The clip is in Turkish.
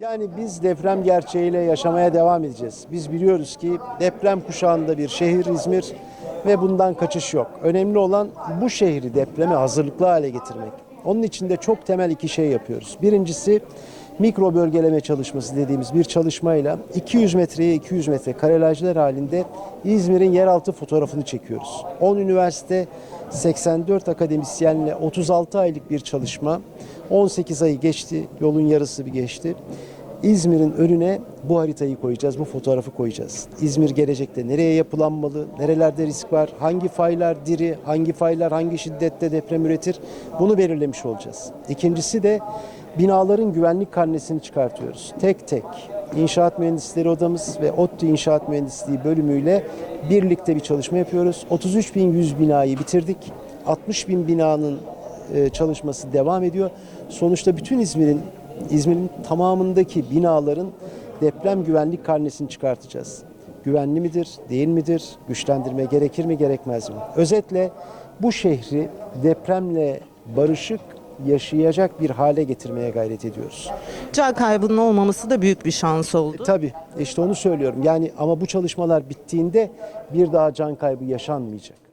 Yani biz deprem gerçeğiyle yaşamaya devam edeceğiz. Biz biliyoruz ki deprem kuşağında bir şehir İzmir ve bundan kaçış yok. Önemli olan bu şehri depreme hazırlıklı hale getirmek. Onun için de çok temel iki şey yapıyoruz. Birincisi mikro bölgeleme çalışması dediğimiz bir çalışmayla 200 metreye 200 metre karelajlar halinde İzmir'in yeraltı fotoğrafını çekiyoruz. 10 üniversite 84 akademisyenle 36 aylık bir çalışma. 18 ayı geçti, yolun yarısı bir geçti. İzmir'in önüne bu haritayı koyacağız, bu fotoğrafı koyacağız. İzmir gelecekte nereye yapılanmalı, nerelerde risk var, hangi faylar diri, hangi faylar hangi şiddette deprem üretir bunu belirlemiş olacağız. İkincisi de binaların güvenlik karnesini çıkartıyoruz. Tek tek İnşaat Mühendisleri Odamız ve ODTÜ İnşaat Mühendisliği bölümüyle birlikte bir çalışma yapıyoruz. 33.100 binayı bitirdik. 60 bin binanın e, çalışması devam ediyor. Sonuçta bütün İzmir'in İzmir'in tamamındaki binaların deprem güvenlik karnesini çıkartacağız. Güvenli midir, değil midir? Güçlendirme gerekir mi, gerekmez mi? Özetle bu şehri depremle barışık yaşayacak bir hale getirmeye gayret ediyoruz. Can kaybının olmaması da büyük bir şans oldu. Tabii işte onu söylüyorum. Yani ama bu çalışmalar bittiğinde bir daha can kaybı yaşanmayacak.